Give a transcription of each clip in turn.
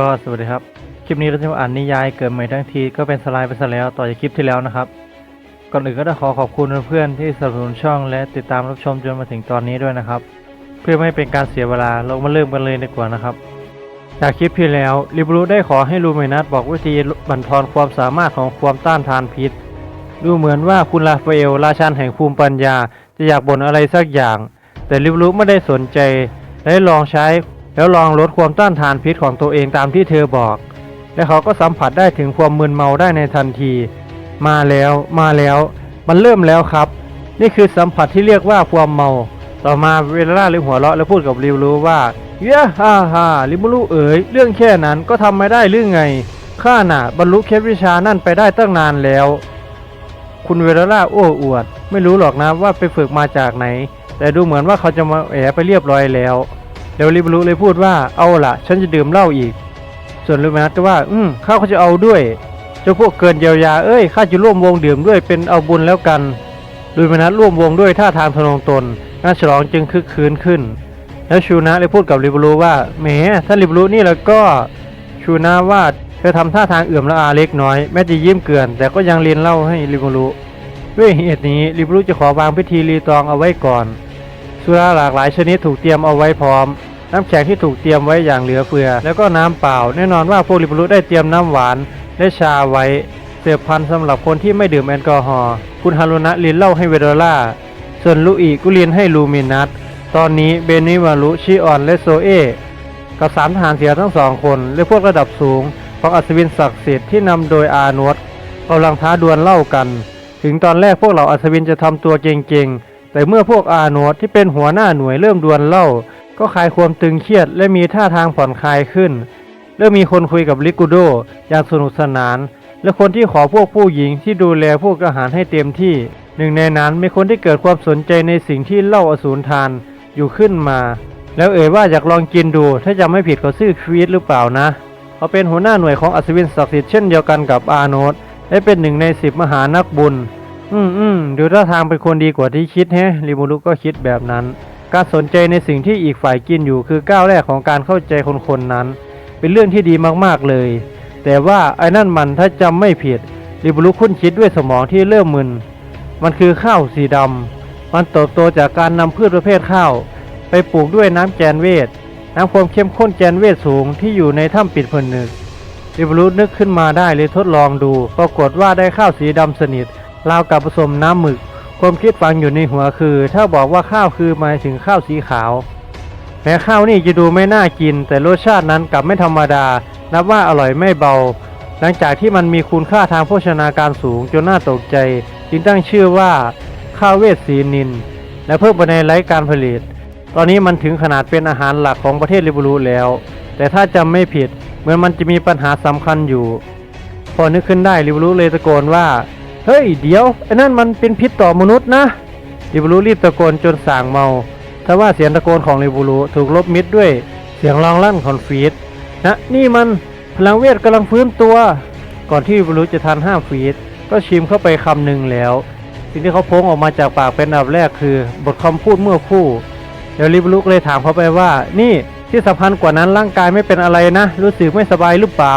ก็สวัสดีครับ คลิปนี้เราจะมาอ่านนิยายเกิดใหม่ทั้งทีก็เป็นสไลด์ไปซะแล้วต่อจากคลิปที่แล้วนะครับ ก่อนอื่นก็ต้องขอขอบคุณเพื่อนๆที่สนับสนุนช่องและติดตามรับชมจนมาถึงตอนนี้ด้วยนะครับ เพื่อไม่ให้เป็นการเสียเวลาเรามาเริ่มกันเลยดีกว่านะครับ จากคลิปที่แล้วริบรูได้ขอให้ลูเมนัสบอกวิธีบั่นทอนความสามารถของความต้านทานพิษ ดูเหมือนว่าคุณลาฟาเอลราชันแห่งภูมิปัญญา จะอยากบ่นอะไรสักอย่าง แต่ริบรูไม่ได้สนใจได้ลองใช้ แล้วลองลดความต้านทานพิษของตัวเองตามที่เธอบอก และเขาก็สัมผัสได้ถึงความมึนเมาได้ในทันที มาแล้วมาแล้ว มันเริ่มแล้วครับ นี่คือสัมผัสที่เรียกว่าความเมา ต่อมาเวลล่าเลยหัวเราะและพูดกับริวรู้ว่าเย้ฮ่าฮ่าริมูรุเอ๋ยเรื่องแค่นั้นก็ทำไม่ได้หรือไงข้าน่ะ บรรลุเคล็ดวิชานั่นไปได้ตั้งนานแล้ว คุณเวลล่าโอ้อวด ไม่รู้หรอกนะว่าไปฝึกมาจากไหน แต่ดูเหมือนว่าเขาจะมาแอบไปเรียบร้อยแล้ว แล้วริบรุเลยพูดว่าเอาล่ะฉันจะดื่มเหล้าอีก ส่วนลูมินัสก็ว่า อืมข้าก็จะเอาด้วยเจ้าพวกเกินเยียวยาเอ้ยข้าจะร่วมวงดื่มด้วยเป็นเอาบุญแล้วกันลูมินัสร่วมวงด้วยท่าทางทะนงตนงานฉลองจึงคึกคืนขึ้น แล้วชูนะเลยพูดกับริบรุว่าแหมท่านริบรุนี่แล้วก็ชูนะว่าเธอทำท่าทางเอื่อมละอาเล็กน้อยแม้จะยิ้มเกลื่อนแต่ก็ยังเรียนเล่าให้ริบรุด้วยเหตุนี้ริบรุจะขอวางพิธีรีตองเอาไว้ก่อนสุราหลากหลายชนิดถูกเตรียมเอาไว้พร้อม น้ำแข็งที่ถูกเตรียมไว้อย่างเหลือเฟือ แล้วก็น้ำเปล่า แน่นอนว่าพวกริบรุได้เตรียมน้ำหวานและชาไว้เสิร์ฟพันสำหรับคนที่ไม่ดื่มแอลกอฮอล์คุณฮารุนะลินเล่าให้เวโดล่า ส่วนลูอีกุลินให้ลูมินัสตอนนี้เบนิวารุชิออนและโซเอกับสามทหารเสียทั้งสองคน และพวกระดับสูงของอัศวินศักดิ์สิทธิ์ที่นำโดยอาโนวตกำลังท้าดวลเล่ากัน ถึงตอนแรกพวกเหล่าอัศวินจะทำตัวเก่งๆ แต่เมื่อพวกอาโนวตที่เป็นหัวหน้าหน่วยเริ่มดวลเล่า ก็คลายความตึงเครียดและมีท่าทางผ่อนคลายขึ้น เริ่มมีคนคุยกับลิกูโดอย่างสนุกสนาน และคนที่ขอพวกผู้หญิงที่ดูแลพวกทหารให้เต็มที่ หนึ่งในนั้นมีคนที่เกิดความสนใจในสิ่งที่เล่าอสูรทานอยู่ขึ้นมา แล้วเอ่ยว่าอยากลองกินดูถ้าจำไม่ผิดเขาชื่อควีดหรือเปล่านะเขาเป็นหัวหน้าหน่วยของอัศวินศักดิ์สิทธิ์เช่นเดียวกันกับอาโนตและเป็นหนึ่งในสิบมหานักบุญ อืมอืมดูท่าทางเป็นคนดีกว่าที่คิดแฮะริมูรุก็คิดแบบนั้น การสนใจในสิ่งที่อีกฝ่ายกินอยู่คือก้าวแรกของการเข้าใจคนคนๆนั้น เป็นเรื่องที่ดีมากๆเลย แต่ว่าไอ้นั่นมันถ้าจำไม่ผิดริมูรุคุ้นคิดด้วยสมองที่เริ่มมึน มันคือข้าวสีดำมันเติบโตจากการนำพืชประเภทข้าว ไปปลูกด้วยน้ำแกนเวทน้ำความเข้มข้นแกนเวทสูงที่อยู่ในถ้ำปิดผนึกริบรูนึกขึ้นมาได้เลยทดลองดู ปรากฏว่าได้ข้าวสีดำสนิทราวกับผสมน้ำหมึก ความคิดฝังอยู่ในหัวคือ ถ้าบอกว่าข้าวคือหมายถึงข้าวสีขาว แม้ข้าวนี่จะดูไม่น่ากิน แต่รสชาตินั้นกลับไม่ธรรมดา นับว่าอร่อยไม่เบา หลังจากที่มันมีคุณค่าทางโภชนาการสูงจนน่าตกใจ จึงตั้งชื่อว่า ข้าวเวสีนิน และเพิ่มไปในไร้การผลิต ตอนนี้มันถึงขนาดเป็นอาหารหลักของประเทศลิบูรูแล้ว แต่ถ้าจำไม่ผิดเหมือนมันจะมีปัญหาสำคัญอยู่ พอนึกขึ้นได้ลิบูรูเลยตะโกนว่า เฮ้ย เดี๋ยวไอ้นั่นมันเป็นพิษต่อมนุษย์นะลิบูรูรีบตะโกนจนส่างเมาทว่าเสียงตะโกนของลิบูรูถูกลบมิดด้วยเสียงร้องลั่นของฟีดนะนี่มันพลังเวทกำลังฟื้นตัว ก่อนที่ลิบูรูจะทันห้ามฟีดก็ชิมเข้าไปคำหนึ่งแล้ว สิ่งที่เขาโพงออกมาจากปากเป็นอันดับแรกคือบทคำพูดเมื่อคู่เดี๋ยวลิบลุกเลยถามเขาไปว่า นี่ที่สำคัญกว่านั้นร่างกายไม่เป็นอะไรนะ รู้สึกไม่สบายหรือเปล่า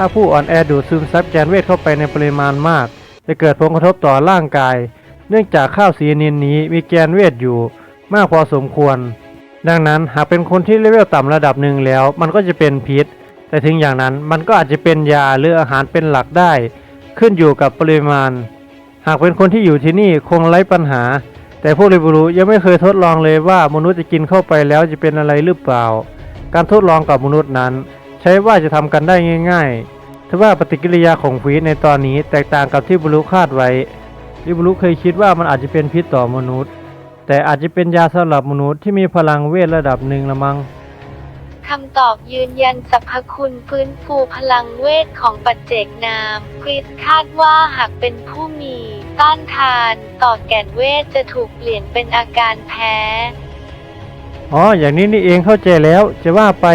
ถ้าผู้อ่อนแอดูดซึมซับแกนเวทเข้าไปในปริมาณมาก จะเกิดผลกระทบต่อร่างกาย เนื่องจากข้าวสีนินนี้มีแกนเวทอยู่มากพอสมควร ดังนั้นหากเป็นคนที่เลเวลต่ำระดับหนึ่งแล้ว มันก็จะเป็นพิษ แต่ถึงอย่างนั้นมันก็อาจจะเป็นยาหรืออาหารเป็นหลักได้ ขึ้นอยู่กับปริมาณ หากเป็นคนที่อยู่ที่นี่คงไร้ปัญหา แต่พวกริบูรุยังไม่เคยทดลองเลยว่ามนุษย์จะกินเข้าไปแล้วจะเป็นอะไรหรือเปล่า การทดลองกับมนุษย์นั้น ใช้ว่าจะทำกันได้ง่าย ๆ ทว่าปฏิกิริยาของฟีดในตอนนี้แตกต่างกับที่บุรุคาดไว้ริบุรุเคยคิดว่ามันอาจจะเป็นพิษต่อมนุษย์ แต่อาจจะเป็นยาสำหรับมนุษย์ที่มีพลังเวทระดับหนึ่งละมัง้งคำตอบยืนยันสรรพคุณฟื้นฟูพลังเวทของปัจเจกนามคริสคาดว่าหากเป็นผู้มีต้านทานต่อแก่นเวทจะถูกเปลี่ยนเป็นอาการแพ้ อ๋อ อย่างนี้นี่เองเข้าใจแล้ว จะว่าไป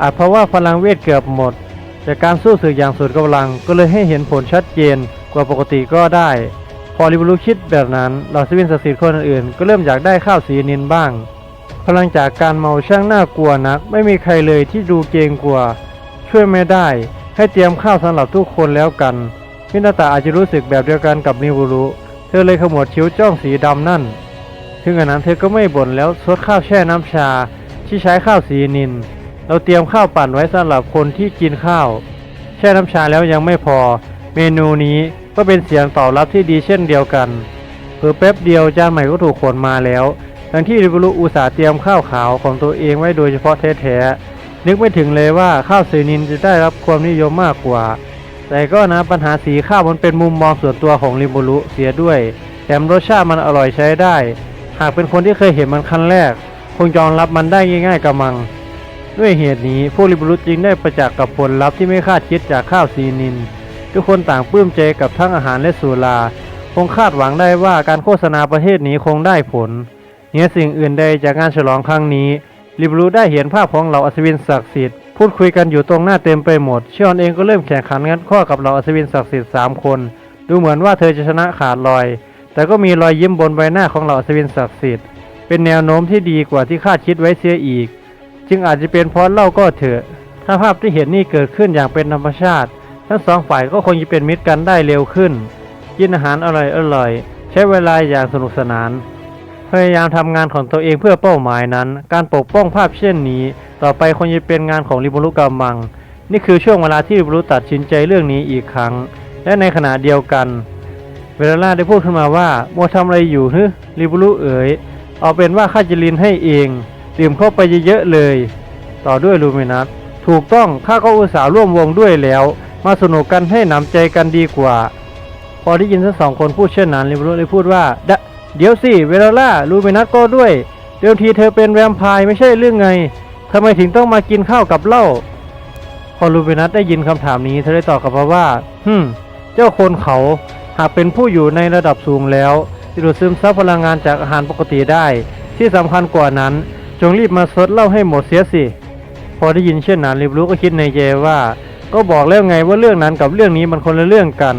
อาจเพราะว่าพลังเวทเกือบหมด จากการสู้ศึกอย่างสุดกำลังก็เลยให้เห็นผลชัดเจนกว่าปกติก็ได้ พอริบลูคิดแบบนั้นเหล่าสวินศักดิ์สิทธิ์คนอื่นๆก็เริ่มอยากได้ข้าวสีนินบ้าง พลังจากการเมาช่างน่ากลัวนัก ไม่มีใครเลยที่ดูเกรงกลัว ช่วยไม่ได้ให้เตรียมข้าวสำหรับทุกคนแล้วกันมินาตาอาจจะรู้สึกแบบเดียวกันกับนิบุรุเธอเลยขมวดคิ้วจ้องสีดำนั่นถึงขนาดนั้นเธอก็ไม่บ่นแล้วซดข้าวแช่น้ำชาที่ใช้ข้าวสีนิน เราเตรียมข้าวปั่นไว้สำหรับคนที่กินข้าว แช่น้ำชาแล้วยังไม่พอ เมนูนี้ก็เป็นเสียงตอบรับที่ดีเช่นเดียวกันเพิ่อแป๊บเดียวจานใหม่ก็ถูกขนมาแล้ว ทั้งที่ริบุรุอุตสาห์เตรียมข้าวขาวของตัวเองไว้โดยเฉพาะแท้ๆนึกไม่ถึงเลยว่าข้าวสีนินจะได้รับความนิยมมากกว่า แต่ก็นะปัญหาสีข้าวมันเป็นมุมมองส่วนตัวของริบุรุเสียด้วยแถมรสชาติมันอร่อยใช้ได้ หากเป็นคนที่เคยเห็นมันครั้งแรก คงยอมรับมันได้ง่ายๆกระมัง ด้วยเหตุนี้พวกริบรุจึงได้ประจักษ์กับผลลัพธ์ที่ไม่คาดคิดจากข้าวซีนิน ทุกคนต่างปลื้มใจกับทั้งอาหารและสุรา คงคาดหวังได้ว่าการโฆษณาประเทศนี้คงได้ผลเหนือสิ่งอื่นใดจากงานฉลองครั้งนี้ริบรู้ได้เห็นภาพของเหล่าอัศวินศักดิ์สิทธิ์พูดคุยกันอยู่ตรงหน้าเต็มไปหมดชิออนเองก็เริ่มแข่งขันงัดข้อกับเหล่าอัศวินศักดิ์สิทธิ์สามคน ดูเหมือนว่าเธอจะชนะขาดลอย แต่ก็มีรอยยิ้มบนใบหน้าของเหล่าอัศวินศักดิ์สิทธิ์เป็นแนวโน้มที่ดีกว่าที่คาดคิดไว้เสียอีก จึงอาจจะเป็นเพราะเล่าก็เถอะ ถ้าภาพที่เห็นนี่เกิดขึ้นอย่างเป็นธรรมชาติ ทั้งสองฝ่ายก็คงจะเป็นมิตรกันได้เร็วขึ้น กินอาหารอร่อยๆใช้เวลาอย่างสนุกสนาน พยายามทำงานของตัวเองเพื่อเป้าหมายนั้น การปกป้องภาพเช่นนี้ ต่อไปคงจะเป็นงานของริบุรุกามัง นี่คือช่วงเวลาที่ริบุรุตัดสินใจเรื่องนี้อีกครั้ง และในขณะเดียวกัน เวลาล่าได้พูดขึ้นมาว่ามัวทำอะไรอยู่ฮึริบุรุเอ๋ยเอาเป็นว่าข้าจะลินให้เอง ดื่มเข้าไปเยอะๆเลย ต่อด้วยลูเมนัสถูกต้องข้าก็อุตส่าห์ร่วมวงด้วยแล้ว มาสนุกกันให้หนำใจกันดีกว่า พอได้ยินทั้งสองคนพูดเช่นนั้นลิบรุเลยพูดว่าดะเดี๋ยวสิเวลาล่าลูเมนัสก็ด้วย เดิมทีเธอเป็นแวมไพร์ไม่ใช่เรื่องไงทำไมถึงต้องมากินข้าวกับเหล้าพอลูเมนัสได้ยินคำถามนี้เธอได้ตอบกลับมาว่าฮึมเจ้าคนเขาหากเป็นผู้อยู่ในระดับสูงแล้วจะดูดซึมซับพลังงานจากอาหารปกติได้ ที่สำคัญกว่านั้น จงรีบมาซดเหล้าให้หมดเสียสิ พอได้ยินเช่นนั้นริบรู้ก็คิดในใจว่า ก็บอกแล้วไงว่าเรื่องนั้นกับเรื่องนี้มันคนละเรื่องกัน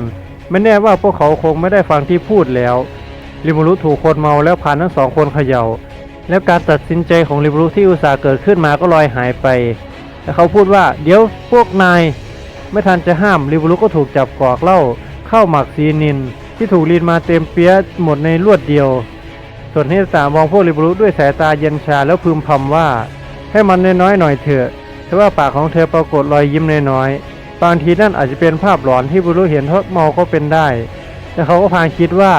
ไม่แน่ว่าพวกเขาคงไม่ได้ฟังที่พูดแล้วริบรู้ถูกคนเมาแล้วผ่านทั้งสองคนเขย่า แล้วการตัดสินใจของริบรู้ที่อุตส่าห์เกิดขึ้นมาก็ลอยหายไปแต่เขาพูดว่าเดี๋ยวพวกนายไม่ทันจะห้ามริบรู้ก็ถูกจับกอกเหล้าเข้าหมักซีนิน ที่ถูกลีนมาเต็มเปี้ยหมดในรวดเดียว ส่วนเฮสามองพวกริบรุด้วยสายตาเย็นชาแล้วพึมพำว่า ให้มันน้อยๆหน่อยเถอะแต่ว่าปากของเธอปรากฏรอยยิ้มน้อยๆบางทีนั่นอาจจะเป็นภาพหลอนที่บุรุเห็นเพราะเมาก็เป็นได้ แต่เขาก็พางคิดว่า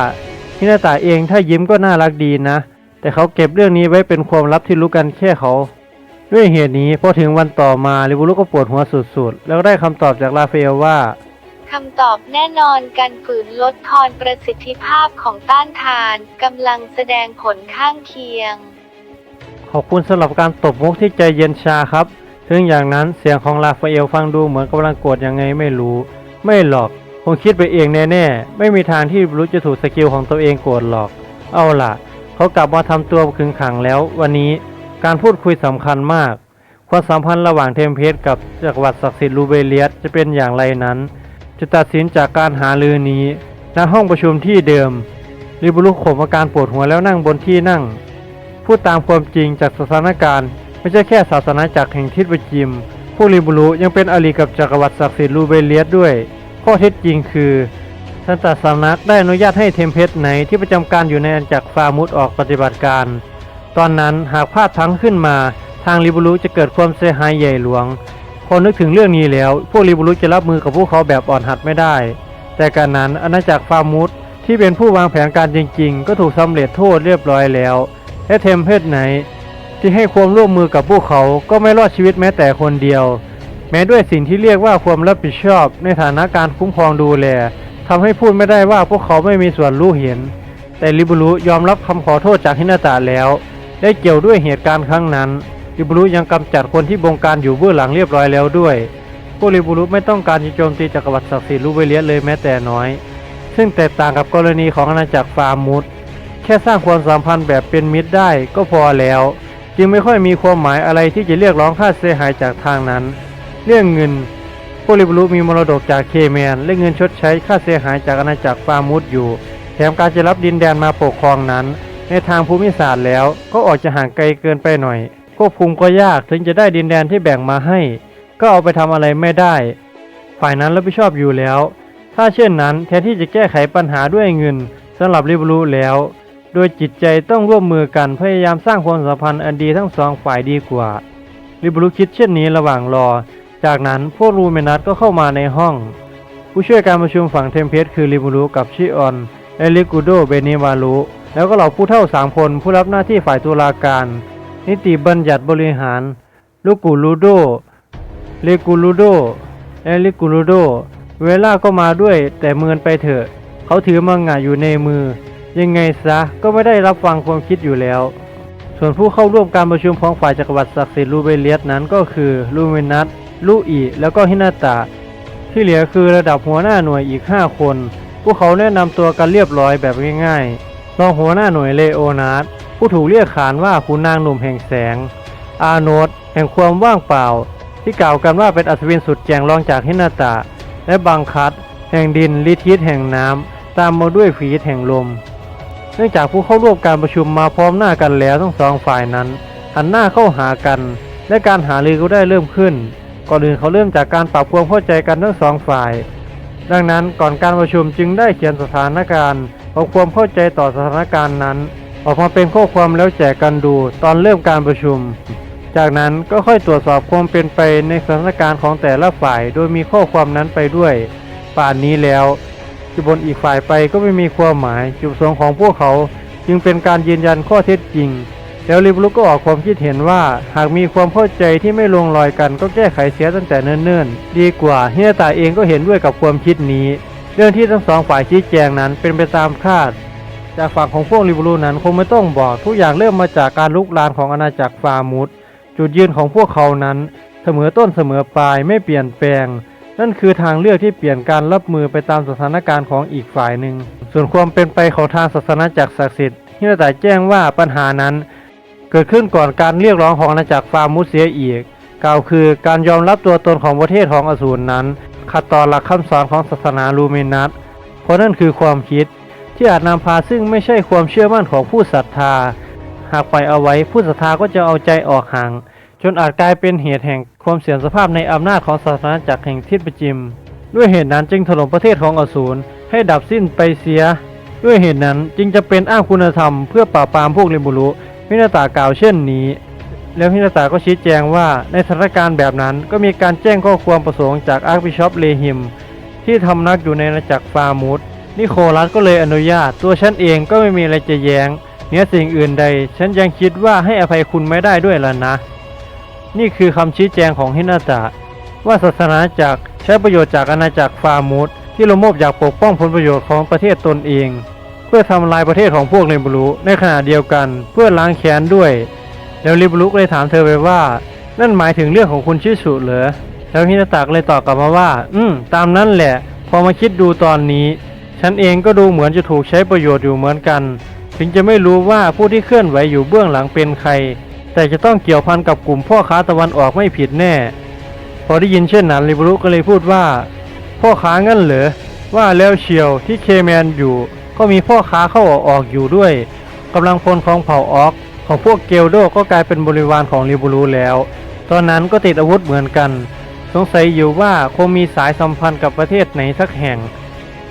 ฮินาตาเองถ้ายิ้มก็น่ารักดีนะ แต่เขาเก็บเรื่องนี้ไว้เป็นความลับที่รู้กันแค่เขา ด้วยเหตุนี้พอถึงวันต่อมาริบุรุก็ปวดหัวสุดๆ แล้วได้คำตอบจากลาเฟลว่า คำตอบแน่นอนการฝืนลดทอนประสิทธิภาพของต้านทานกำลังแสดงผลข้างเคียง ขอบคุณสำหรับการตบมุกที่ใจเย็นชาครับ ถึงอย่างนั้นเสียงของลาฟาเอลฟังดูเหมือนกำลังโกรธยังไงไม่รู้ ไม่หรอกคงคิดไปเองแน่ๆ ไม่มีทางที่บรู้จะถูกสกิลของตัวเองโกรธหรอก เอาล่ะ เขากลับมาทำตัวขึงขังแล้ว วันนี้การพูดคุยสำคัญมาก ความสัมพันธ์ระหว่างเทมเพสกับจักรวรรดิศักดิ์สิทธิ์ลูเบเลียสจะเป็นอย่างไรนั้น จะตัดสินจากการหาลือนี้ณห้องประชุมที่เดิมริบุรุข่มอาการปวดหัวแล้วนั่งบนที่นั่ง พูดตามความจริงจากสถานการณ์ ไม่ใช่แค่ศาสนาจักรแห่งทิศประจิม ผู้ริบุรุยังเป็นอริกับจักรวรรดิศักดิ์สิทธิ์ลูเบเลียสด้วย ข้อเท็จจริงคือท่านตัดสำนักได้อนุญาตให้เทมเพสไหนที่ประจำการอยู่ในอาณาจักรฟามุดออกปฏิบัติการ ตอนนั้นหากพลาดพลั้งขึ้นมา ทางริบุรุจะเกิดความเสียหายใหญ่หลวง พอนึกถึงเรื่องนี้แล้ว พวกริบุรุจะรับมือกับพวกเขาแบบอ่อนหัดไม่ได้ แต่การนั้นอาณาจักรฟามุดที่เป็นผู้วางแผนการจริง ๆ ก็ถูกสำเร็จโทษเรียบร้อยแล้วและเทมเพสไหน ที่ให้ความร่วมมือกับพวกเขาก็ไม่รอดชีวิตแม้แต่คนเดียว แม้ด้วยสิ่งที่เรียกว่าความรับผิดชอบ ในฐานะการคุ้มครองดูแลทำให้พูดไม่ได้ว่าพวกเขาไม่มีส่วนรู้เห็น แต่ริบุรุยอมรับคำขอโทษจากฮินาตะแล้ว ได้เกี่ยวด้วยเหตุการณ์ครั้งนั้น ริบุรุยังกำจัดคนที่บงการอยู่เบื้องหลังเรียบร้อยแล้วด้วยพวกริบุรุไม่ต้องการจะโจมตีจักรวรรดิศักดิ์สิทธิ์ลูเบเลียสเลยแม้แต่น้อย ซึ่งแตกต่างกับกรณีของอาณาจักรฟาร์มุดแค่สร้างความสัมพันธ์แบบเป็นมิตรได้ก็พอแล้ว จึงไม่ค่อยมีความหมายอะไรที่จะเรียกร้องค่าเสียหายจากทางนั้น เรื่องเงินพวกริบรูมีมรดกจากเคแมนและเงินชดใช้ค่าเสียหายจากอาณาจักรฟาร์มุดอยู่ แถมการจะรับดินแดนมาปกครองนั้น ในทางภูมิศาสตร์แล้วก็ออกจะห่างไกลเกินไปหน่อย ควบคุมก็ยากถึงจะได้ดินแดนที่แบ่งมาให้ ก็เอาไปทำอะไรไม่ได้ ฝ่ายนั้นรับผิดชอบอยู่แล้ว ถ้าเช่นนั้นแทนที่จะแก้ไขปัญหาด้วยเงินสำหรับริบรูแล้ว โดยจิตใจต้องร่วมมือกันพยายามสร้างความสัมพันธ์อันดีทั้งสองฝ่ายดีกว่า ริบรูคิดเช่นนี้ระหว่างรอ จากนั้นพวกรูเมนัสก็เข้ามาในห้อง ผู้ช่วยการประชุมฝั่งเทมเพสคือริบูรุกับชิออนเอลิกูโดเบนิวารุแล้วก็เหล่าผู้เท่าสามคนผู้รับหน้าที่ฝ่ายตุลาการ นิติบัญญัติบริหาร ลูกูลูโด เลกูลูโดเอลิกูลูโด เวล่าก็มาด้วย แต่เมินไปเถอะ เขาถือมังงะอยู่ในมือ ยังไงซะก็ไม่ได้รับฟังความคิดอยู่แล้ว ส่วนผู้เข้าร่วมการประชุมของฝ่ายจักรวรรดิศักดิ์สิทธิ์ลูเบเลียสนั้นก็คือลูเมนัสลูอีแล้วก็ฮินาตะที่เหลือคือระดับหัวหน้าหน่วยอีก 5 คน พวกเขาแนะนำตัวกันเรียบร้อยแบบง่ายๆรองหัวหน้าหน่วยเลโอนาร์ด ผู้ถูกเรียกขานว่าคุณนางหนุ่มแห่งแสง อาโนดแห่งความว่างเปล่า ที่กล่าวกันว่าเป็นอัศวินสุดแจงรองจากฮินาตะ และบังคัดแห่งดินลิทิสแห่งน้ำตามมาด้วยฝีแห่งลม เนื่องจากผู้เข้าร่วมการประชุมมาพร้อมหน้ากันแล้วทั้งสองฝ่ายนั้นหันหน้าเข้าหากัน และการหารือก็ได้เริ่มขึ้น ก่อนอื่นเขาเริ่มจากการปรับความเข้าใจกันทั้งสองฝ่าย ดังนั้นก่อนการประชุมจึงได้เขียนสถานการณ์เอาความเข้าใจต่อสถานการณ์นั้น ออกมาเป็นข้อความแล้วแจกกันดูตอนเริ่มการประชุม จากนั้นก็ค่อยตรวจสอบความเป็นไปในสถานการณ์ของแต่ละฝ่าย โดยมีข้อความนั้นไปด้วย ป่านนี้แล้ว จุดบนอีกฝ่ายไปก็ไม่มีความหมายจุดประสงค์ของพวกเขาจึงเป็นการยืนยันข้อเท็จจริง แล้วริบลุกก็ออกความคิดเห็นว่า หากมีความเข้าใจที่ไม่ลงรอยกันก็แก้ไขเสียตั้งแต่เนิ่นๆ ดีกว่าเฮียตาเองก็เห็นด้วยกับความคิดนี้ เรื่องที่ทั้งสองฝ่ายชี้แจงนั้นเป็นไปตามคาด จากฝั่งของพวกริบลูนั้นคงไม่ต้องบอกทุกอย่างเริ่มมาจากการลุกลานของอาณาจักรฟาร์มุดจุดยืนของพวกเขานั้น เสมอต้นเสมอปลายไม่เปลี่ยนแปลง นั่นคือทางเลือกที่เปลี่ยนการรับมือไปตามสถานการณ์ของอีกฝ่ายหนึ่ง ส่วนความเป็นไปของทางศาสนาจักรศักดิ์สิทธิ์ฮินาตาแจ้งว่าปัญหานั้น เกิดขึ้นก่อนการเรียกร้องของอาณาจักรฟาร์มุสเสียอีก กล่าวคือการยอมรับตัวตนของประเทศของอสูรนั้นขัดต่อหลักคำสอนของศาสนาลูมินัสเพราะนั่นคือความคิด ที่อาจนำพาซึ่งไม่ใช่ความเชื่อมั่นของผู้ศรัทธา หากปล่อยเอาไว้ผู้ศรัทธาก็จะเอาใจออกห่าง จนอาจกลายเป็นเหตุแห่งความเสื่อมสภาพในอำนาจของศาสนาจักรแห่งทิศประจิม ด้วยเหตุนั้นจึงถล่มประเทศของอสูรให้ดับสิ้นไปเสีย ด้วยเหตุนั้นจึงจะเป็นอ้างคุณธรรมเพื่อปราบปรามพวกเรบุรุมินาตากล่าวเช่นนี้ แล้วฮินาตาก็ชี้แจงว่าในสถานการณ์แบบนั้นก็มีการแจ้งข้อความประสงค์จากอาร์คบิชอปเลฮิม ที่ทำนักอยู่ในอาณาจักรฟาร์มูด นิโคลัสก็เลยอนุญาต ตัวฉันเองก็ไม่มีอะไรจะแย้งเนื้อสิ่งอื่นใด ฉันยังคิดว่าให้อภัยคุณไม่ได้ด้วยล่ะนะ นี่คือคำชี้แจงของฮินาตะว่าศาสนาจักรใช้ประโยชน์จากอาณาจักรฟาร์มูดที่ละโมบอยากปกป้องผลประโยชน์ของประเทศตนเอง เพื่อทำลายประเทศของพวกเรบรูในขณะเดียวกัน เพื่อล้างแค้นด้วย แล้วริบลุกเลยถามเธอไปว่า นั่นหมายถึงเรื่องของคุณชิสุเหรอแล้วฮินาตะก็เลยตอบกลับมาว่า อืม ตามนั้นแหละ พอมาคิดดูตอนนี้ ฉันเองก็ดูเหมือนจะถูกใช้ประโยชน์อยู่เหมือนกัน ถึงจะไม่รู้ว่าผู้ที่เคลื่อนไหวอยู่เบื้องหลังเป็นใคร แต่จะต้องเกี่ยวพันกับกลุ่มพ่อค้าตะวันออกไม่ผิดแน่ พอได้ยินเช่นนั้นริบลุก็เลยพูดว่า พ่อค้างั้นเหรอว่าแล้วเชียวที่เคแมนอยู่ ก็มีพ่อค้าเข้าออกออกอยู่ด้วยกำลังพลของเผ่าออก ของพวกเกลโดก็กลายเป็นบริวารของริบรูแล้ว ตอนนั้นก็ติดอาวุธเหมือนกัน สงสัยอยู่ว่าคงมีสายสัมพันธ์กับประเทศไหนสักแห่ง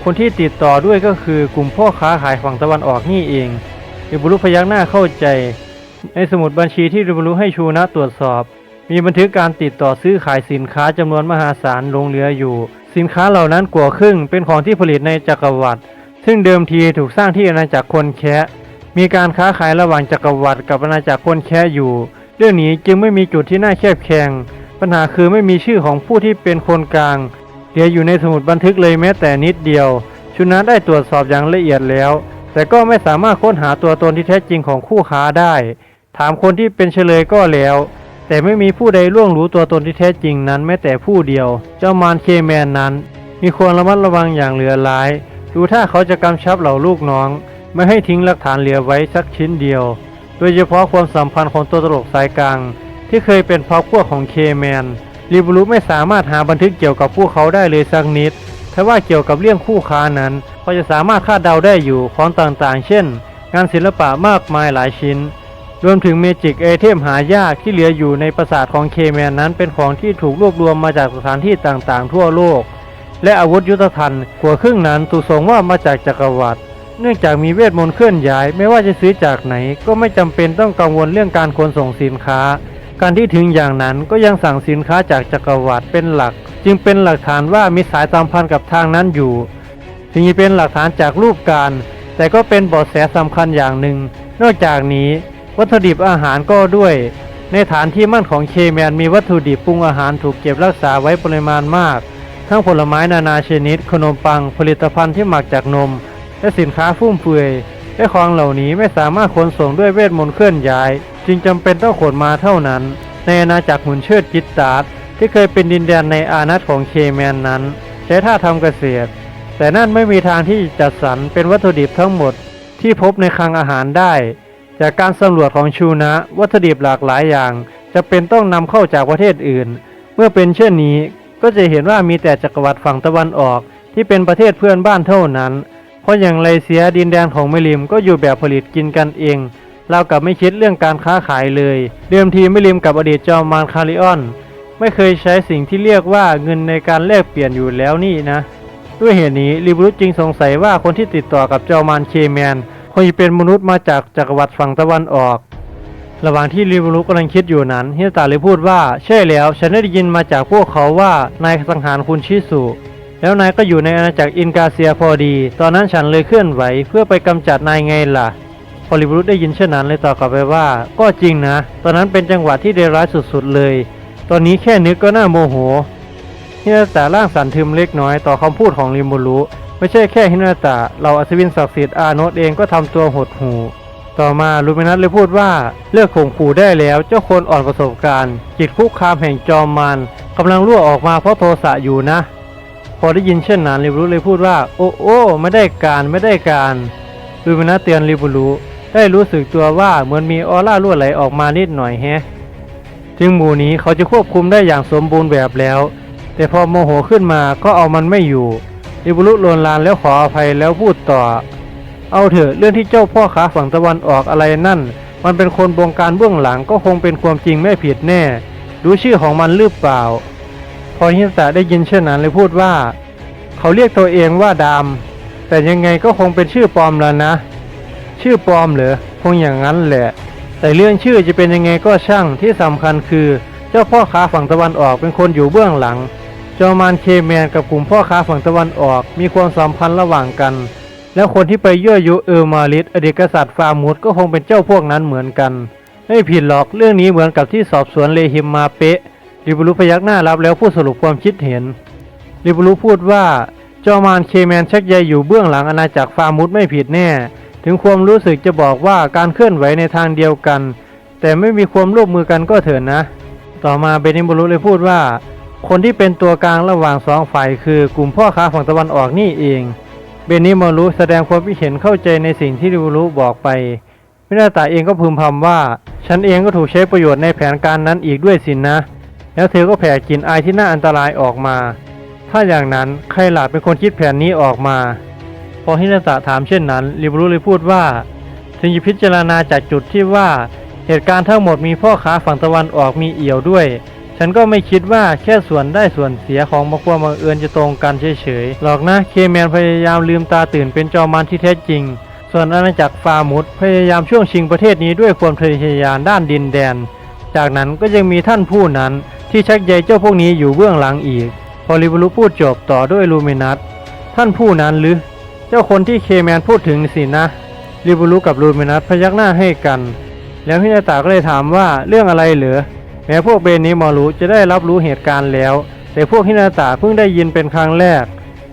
คนที่ติดต่อด้วยก็คือกลุ่มพ่อค้าขายฝั่งตะวันออกนี่เองริบูรูพยักหน้าเข้าใจ ในสมุดบัญชีที่ริบูรูให้ชูนะตรวจสอบ มีบันทึกการติดต่อซื้อขายสินค้าจำนวนมหาศาลลงเหลืออยู่ สินค้าเหล่านั้นกว่าครึ่งเป็นของที่ผลิตในจักรวรรดิซึ่งเดิมทีถูกสร้างที่อาณาจักรคนแคะมีการค้าขายระหว่างจักรวรรดิกับอาณาจักรคนแคะอยู่ เรื่องนี้จึงไม่มีจุดที่น่าแคบแคงปัญหาคือไม่มีชื่อของผู้ที่เป็นคนกลาง เหลืออยู่ในสมุดบันทึกเลยแม้แต่นิดเดียว ชุนนได้ตรวจสอบอย่างละเอียดแล้ว แต่ก็ไม่สามารถค้นหาตัวตนที่แท้จริงของคู่ค้าได้ ถามคนที่เป็นเฉลยก็แล้ว แต่ไม่มีผู้ใดล่วงรู้ตัวตนที่แท้จริงนั้นแม้แต่ผู้เดียว เจ้ามารเคแมนนั้น มีควรระมัดระวังอย่างเหลือหลายดูถ้าเขาจะกำชับเหล่าลูกน้อง ไม่ให้ทิ้งหลักฐานเหลือไว้สักชิ้นเดียว โดยเฉพาะความสัมพันธ์ของตัวตลกสายกลางที่เคยเป็นพรรคพวกของเคแมน ริบรูไม่สามารถหาบันทึกเกี่ยวกับพวกเขาได้เลยสักนิดแต่ว่าเกี่ยวกับเรื่องคู่ค้านั้นพอจะสามารถคาดเดาได้อยู่ของต่างๆ เช่น งานศิลปะมากมายหลายชิ้น รวมถึงเมจิกไอเทมหายากที่เหลืออยู่ในปราสาทของเคแมนนั้นเป็นของที่ถูกรวบรวมมาจากสถานที่ต่างๆ ทั่วโลก และอาวุธยุทธภัณฑ์กว่าครึ่งนั้นถูกส่งว่ามาจากจักรวรรดิเนื่องจากมีเวทมนต์เคลื่อนย้าย ไม่ว่าจะซื้อจากไหน ก็ไม่จำเป็นต้องกังวลเรื่องการขนส่งสินค้า การที่ถึงอย่างนั้นก็ยังสั่งสินค้าจากจักรวรรดิเป็นหลัก จึงเป็นหลักฐานว่ามีสายสัมพันธ์กับทางนั้นอยู่ ถึงจะเป็นหลักฐานจากรูปการ แต่ก็เป็นเบาะแสสำคัญอย่างหนึ่ง นอกจากนี้วัตถุดิบอาหารก็ด้วย ในฐานที่มั่นของเคแมนมีวัตถุดิบปรุงอาหารถูกเก็บรักษาไว้ปริมาณมาก ทั้งผลไม้นานาชนิด ขนมปัง ผลิตภัณฑ์ที่หมักจากนม และสินค้าฟุ่มเฟือยและของเหล่านี้ไม่สามารถขนส่งด้วยเวทมนต์เคลื่อนย้าย จึงจำเป็นต้องขนมาเท่านั้น ในอาณาจักรหุ่นเชิดจิตตาร์ที่เคยเป็นดินแดนในอาณาของเคแมนนั้น ใช้ท่าทำเกษตร แต่นั่นไม่มีทางที่จัดสรรเป็นวัตถุดิบทั้งหมดที่พบในคลังอาหารได้ จากการสำรวจของชูนะ วัตถุดิบหลากหลายอย่าง จะเป็นต้องนำเข้าจากประเทศอื่น เมื่อเป็นเช่นนี้ก็จะเห็นว่ามีแต่จักรวรรดิฝั่งตะวันออกที่เป็นประเทศเพื่อนบ้านเท่านั้น เพราะอย่างไรเสียดินแดนของเมลิมก็อยู่แบบผลิตกินกันเอง เรากลับไม่คิดเรื่องการค้าขายเลย เดิมทีเมลิมกับอดีตจอมมารคาริออน ไม่เคยใช้สิ่งที่เรียกว่าเงินในการแลกเปลี่ยนอยู่แล้วนี่นะ ด้วยเหตุนี้ลิบรุจึงสงสัยว่าคนที่ติดต่อกับจอมานเคแมนคงจะเป็นมนุษย์มาจากจักรวรรดิฝั่งตะวันออก ระหว่างที่ลิบรุกำลังคิดอยู่นั้นฮินตาเลยพูดว่าใช่แล้ว ฉันได้ยินมาจากพวกเขาว่านายสังหารคุณชิสุแล้วนายก็อยู่ในอาณาจักรอินกาเซียพอดี ตอนนั้นฉันเลยเคลื่อนไหวเพื่อไปกำจัดนายไงล่ะ พอลิบรุได้ยินเช่นนั้นเลยตอบกลับไปว่า ก็จริงนะ ตอนนั้นเป็นจังหวะที่เลวร้ายสุดๆเลย ตอนนี้แค่นึกก็น่าโมโหฮินาตะร่างสั่นทึมเล็กน้อยต่อคำพูดของริมูรุไม่ใช่แค่ฮินาตะเราอัศวินศักดิ์สิทธิ์อาโนตเองก็ทำตัวหดหูต่อมาลูมินัสเลยพูดว่าเลิกข่มขู่ได้แล้วเจ้าคนอ่อนประสบการณ์ จิตคุกคามแห่งจอมมารกำลังรั่วออกมาเพราะโทสะอยู่นะ พอได้ยินเช่นนั้นริบูรุเลยพูดว่า โอ้โอ้ไม่ได้การไม่ได้การลูมินัสเตือนริบูรุ ได้รู้สึกตัวว่าเหมือนมีออร่ารั่วไหลออกมานิดหน่อยแฮะ จึงหมู่นี้เขาจะควบคุมได้อย่างสมบูรณ์แบบแล้ว แต่พอโมโหขึ้นมาก็เอามันไม่อยู่ อิบุรุลวนลานแล้วขออภัยแล้วพูดต่อ เอาเถอะเรื่องที่เจ้าพ่อขาฝั่งตะวันออกอะไรนั่น มันเป็นคนบงการเบื้องหลังก็คงเป็นความจริงไม่ผิดแน่ รู้ชื่อของมันหรือเปล่า พอฮิสะได้ยินเช่นนั้นเลยพูดว่า เขาเรียกตัวเองว่าดามแต่ยังไงก็คงเป็นชื่อปลอมแล้วนะ ชื่อปลอมเหรอคงอย่างนั้นแหละ แต่เรื่องชื่อจะเป็นยังไงก็ช่างที่สำคัญคือ เจ้าพ่อค้าฝั่งตะวันออกเป็นคนอยู่เบื้องหลัง จอมานเคแมนกับกลุ่มพ่อค้าฝั่งตะวันออก มีความสัมพันธ์ระหว่างกัน แล้วคนที่ไปยั่วยุเออร์มาลิสอดีตกษัตริย์ฟาร์มุดก็คงเป็นเจ้าพวกนั้นเหมือนกัน ไม่ผิดหรอกเรื่องนี้เหมือนกับที่สอบสวนเลฮิมมาเปะริบุรุพยักหน้ารับแล้วพูดสรุปความคิดเห็นริบุรุพูดว่าจอมานเคแมนชักใยอยู่เบื้องหลังอาณาจักรฟาร์มุดไม่ผิดแน่ ถึงความรู้สึกจะบอกว่าการเคลื่อนไหวในทางเดียวกัน แต่ไม่มีความร่วมมือกันก็เถิดนะ ต่อมาเบนิบุรุเลยพูดว่า คนที่เป็นตัวกลางระหว่างสองฝ่ายคือกลุ่มพ่อค้าฝั่งตะวันออกนี่เอง เบนิมารุแสดงความคิดเห็นเข้าใจในสิ่งที่ริบุรุบอกไปมินาตาเองก็พึมพำว่า ฉันเองก็ถูกใช้ประโยชน์ในแผนการนั้นอีกด้วยสินนะ แล้วเธอก็แผ่กลิ่นอายที่น่าอันตรายออกมา ถ้าอย่างนั้นใครหล่ะเป็นคนคิดแผนนี้ออกมา พอฮินาตะถามเช่นนั้นริบรุเลยพูดว่าถึงจะพิจารณาจากจุดที่ว่าเหตุการณ์ทั้งหมดมีพ่อค้าฝั่งตะวันออกมีเอี่ยวด้วย ฉันก็ไม่คิดว่าแค่ส่วนได้ส่วนเสียของมาความบังเอิญจะตรงกันเฉยๆ หรอกนะ เคแมนพยายามลืมตาตื่นเป็นจอมันที่แท้จริง ส่วนอาณาจักรฟามุดพยายามช่วงชิงประเทศนี้ด้วยความทะเยอทะยานด้านดินแดน จากนั้นก็ยังมีท่านผู้นั้นที่ชักใยเจ้าพวกนี้อยู่เบื้องหลังอีก พอริบรุพูดจบต่อด้วยลูเมนัสท่านผู้นั้นหรือ เจ้าคนที่เคแมนพูดถึงสินะ ริบูรุกับลูมินัสพยักหน้าให้กัน แล้วฮินาตาก็เลยถามว่าเรื่องอะไรเหรอแม้พวกเบนนี้มอรู้จะได้รับรู้เหตุการณ์แล้ว แต่พวกฮินาตาเพิ่งได้ยินเป็นครั้งแรก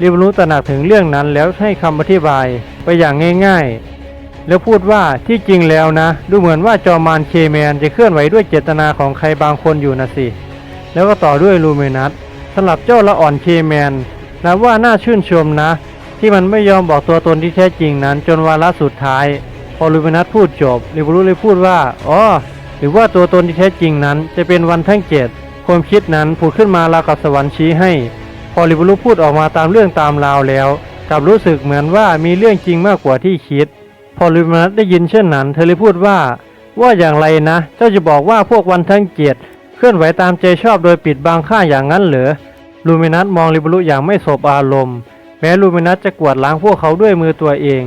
ริบูรุตระหนักถึงเรื่องนั้นแล้วให้คำอธิบายไปอย่างง่ายๆ แล้วพูดว่าที่จริงแล้วนะ ดูเหมือนว่าจอมานเคแมนจะเคลื่อนไหวด้วยเจตนาของใครบางคนอยู่นะสิ แล้วก็ต่อด้วยลูมินัสสำหรับเจ้าละอ่อนเคแมนนับว่าน่าชื่นชมนะ ที่มันไม่ยอมบอกตัวตนที่แท้จริงนั้น จนวาระสุดท้าย พอลูมินัสพูดจบลิบรุเลยพูดว่าอ๋อหรือว่าตัวตนที่แท้จริงนั้น จะเป็นวันทั้งเจ็ดความคิดนั้นผุดขึ้นมาราวกับสวรรค์ชี้ให้ พอลิบรุพูดออกมาตามเรื่องตามราวแล้วกลับรู้สึกเหมือนว่ามีเรื่องจริงมากกว่าที่คิด พอลูมินัสได้ยินเช่นนั้น เธอเลยพูดว่า ว่าอย่างไรนะ เจ้าจะบอกว่าพวกวันทั้งเกียรติเคลื่อนไหวตามใจชอบโดยปิดบังข้าอย่างนั้นเหรอลูมินัสมองลิบรุอย่างไม่สบอารมณ์ ม้ลูมินัสจะกวาดล้างพวกเขาด้วยมือตัวเอง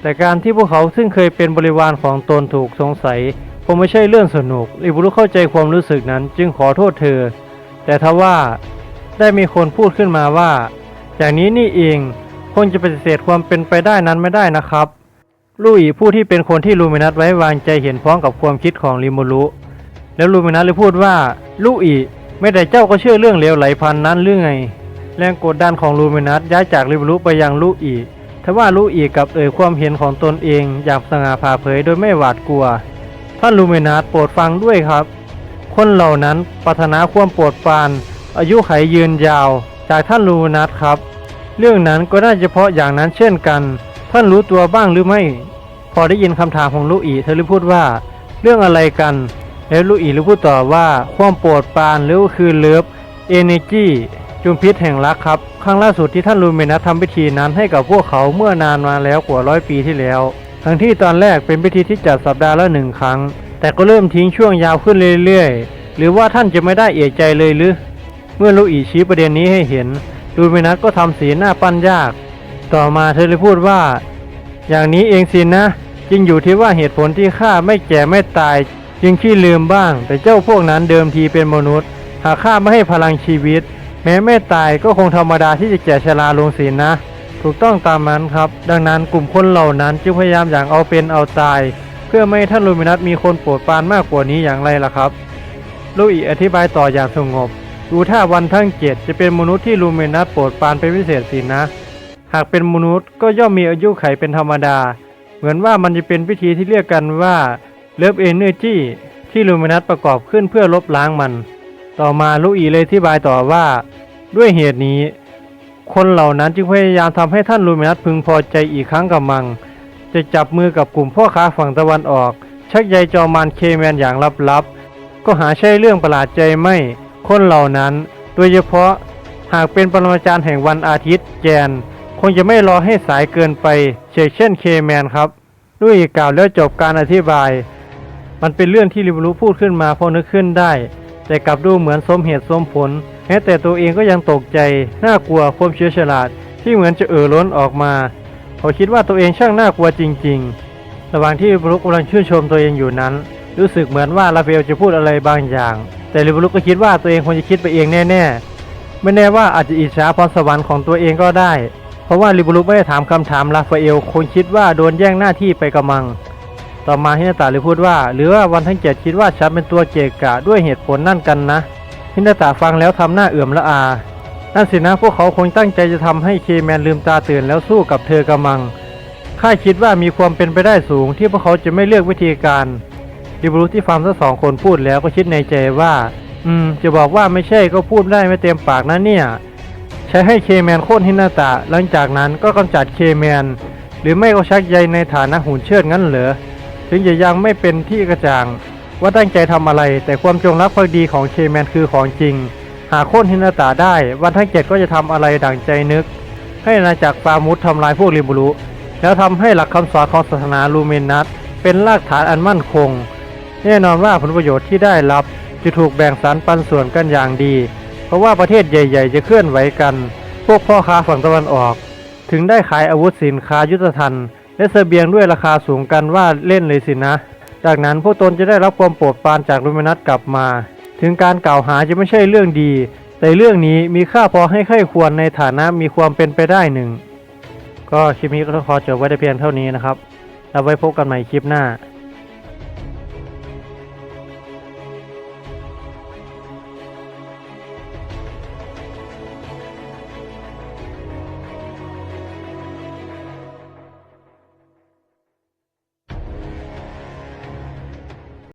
แต่การที่พวกเขาซึ่งเคยเป็นบริวารของตนถูกสงสัยคงไม่ใช่เรื่องสนุกลิบรุเข้าใจความรู้สึกนั้นจึงขอโทษเธอ แต่ทว่าได้มีคนพูดขึ้นมาว่า อย่างนี้นี่เองคงจะปฏิเสธความเป็นไปได้นั้นไม่ได้นะครับ ลู่อีผู้ที่เป็นคนที่ลูมินัสไว้วางใจเห็นพ้องกับความคิดของลิมูรุแล้วลูมินัสเลยพูดว่าลู่อีไม่แต่เจ้าก็เชื่อเรื่องเลวไหลพันนั้นหรือไง แรงกดดันของลูมินัสย้ายจากลิมูรุไปยังลูอีทว่าลูอีกับเอ่ยความเห็นของตนเองอย่างสง่าผ่าเผยโดยไม่หวาดกลัว ท่านลูมินัสโปรดฟังด้วยครับ คนเหล่านั้นปรารถนาความโปรดปราน อายุไขยืนยาว จากท่านลูมินัสครับ เรื่องนั้นก็น่าจะเพราะอย่างนั้นเช่นกัน ท่านรู้ตัวบ้างหรือไม่ พอได้ยินคำถามของลูอีเธอเลยพูดว่า เรื่องอะไรกันแล้วลูอีเลยพูดต่อว่าความโปรดปรานหรือคือเลิฟเอเนจี จุมพิษแห่งรักครับ ครั้งล่าสุดที่ท่านลูเมนัสทำพิธีนั้นให้กับพวกเขาเมื่อนานมาแล้วกว่าร้อยปีที่แล้ว ทั้งที่ตอนแรกเป็นพิธีที่จัดสัปดาห์ละหนึ่งครั้ง แต่ก็เริ่มทิ้งช่วงยาวขึ้นเรื่อยๆ หรือว่าท่านจะไม่ได้เอะใจเลยหรือ เมื่อลูอีชี้ประเด็นนี้ให้เห็นลูเมนัสก็ทำสีหน้าปั้นยาก ต่อมาเธอเลยพูดว่า อย่างนี้เองสินะจึงอยู่ที่ว่าเหตุผลที่ข้าไม่แก่ไม่ตาย จึงขี้ลืมบ้าง แต่เจ้าพวกนั้นเดิมทีเป็นมนุษย์ หากข้าไม่ให้พลังชีวิต แม้ไม่ตายก็คงธรรมดาที่จะแก่ชราลงสินะ ถูกต้องตามนั้นครับ ดังนั้นกลุ่มคนเหล่านั้นจึงพยายามอย่างเอาเป็นเอาตาย เพื่อไม่ให้ท่านลูมินัสมีคนโปรดปานมากกว่านี้อย่างไรล่ะครับลูอีอธิบายต่ออย่างสงบ ดูถ้าวันทั้งเจ็ดจะเป็นมนุษย์ที่ลูมินัสโปรดปานเป็นพิเศษสินะ หากเป็นมนุษย์ก็ย่อมมีอายุไขเป็นธรรมดา เหมือนว่ามันจะเป็นพิธีที่เรียกกันว่าเลิฟเอเนอร์จีที่ลูมินัสประกอบขึ้นเพื่อลบล้างมัน ต่อมาลูอีเลยอธิบายต่อว่า ด้วยเหตุนี้ คนเหล่านั้นจึงพยายามทำให้ท่านลูมินัสพึงพอใจอีกครั้งกับมัง จะจับมือกับกลุ่มพ่อค้าฝั่งตะวันออก ชักใยจอมานเคแมนอย่างลับๆ ก็หาใช่เรื่องประหลาดใจไม่ คนเหล่านั้น โดยเฉพาะหากเป็นปรมาจารย์แห่งวันอาทิตย์แจนคงจะไม่รอให้สายเกินไปเช่นเช่นเคแมนครับด้วยกล่าวแล้วจบการอธิบาย มันเป็นเรื่องที่ริบรู้พูดขึ้นมาพอนึกขึ้นได้ แต่กลับดูเหมือนสมเหตุสมผลแม้แต่ตัวเองก็ยังตกใจ น่ากลัวความเชื้อฉลาด ที่เหมือนจะเอ่อล้นออกมา เขาคิดว่าตัวเองช่างน่ากลัวจริง ๆ ระหว่างที่ริบรุกำลังชื่นชมตัวเองอยู่นั้น รู้สึกเหมือนว่าลาเฟลจะพูดอะไรบางอย่าง แต่ริบรุกก็คิดว่าตัวเองคงจะคิดไปเองแน่ๆ ไม่แน่ว่าอาจจะอิจฉาพรสวรรค์ของตัวเองก็ได้ เพราะว่าริบรุกไม่ได้ถามคำถามลาฟาเอลคงคิดว่าโดนแย่งหน้าที่ไปกระมัง ต่อมาฮินาตาเลยพูดว่า หรือว่าวันทั้งเจ็ดคิดว่าฉันเป็นตัวเกะกะด้วยเหตุผลนั่นกันนะฮินาตาฟังแล้วทำหน้าเอื่อมละอา นั่นสินะพวกเขาคงตั้งใจจะทำให้เคแมนลืมตาตื่นแล้วสู้กับเธอกระมังข้าคิดว่ามีความเป็นไปได้สูงที่พวกเขาจะไม่เลือกวิธีการริบรุที่ฟังทั้งสองคนพูดแล้วก็คิดในใจว่า อืม จะบอกว่าไม่ใช่ก็พูดได้ไม่เต็มปากนะเนี่ย ใช้ให้เคแมนโค่นฮินาตะ หลังจากนั้นก็กำจัดเคแมน หรือไม่ก็ชักใยในฐานะหุ่นเชิดงั้นเหรอ ถึงจะยังไม่เป็นที่กระจ่าง ว่าตั้งใจทำอะไร แต่ความจงรักภักดีของเคแมนคือของจริง หากโค่นฮินาตะได้ วันทั้งเจ็ดก็จะทำอะไรดั่งใจนึก ให้อาณาจักรฟามุสทำลายพวกริบุรุแล้วทำให้หลักคำสอนของศาสนาลูเมนัสเป็นรากฐานอันมั่นคง แน่นอนว่าผลประโยชน์ที่ได้รับจะถูกแบ่งสรรปันส่วนกันอย่างดี เพราะว่าประเทศใหญ่ ๆ จะเคลื่อนไหวกัน พวกพ่อค้าฝั่งตะวันออก ถึงได้ขายอาวุธสินค้ายุทธภัณฑ์ และเสบียงด้วยราคาสูงกันว่าเล่นเลยสินะ จากนั้นพวกตนจะได้รับความโปรดปรานจากลูมินัสกลับมา ถึงการกล่าวหาจะไม่ใช่เรื่องดี แต่เรื่องนี้มีค่าพอให้ใครควรในฐานะมีความเป็นไปได้หนึ่ง ก็คลิปนี้ก็ขอจบไว้แต่เพียงเท่านี้นะครับ แล้วไว้พบกันใหม่คลิปหน้า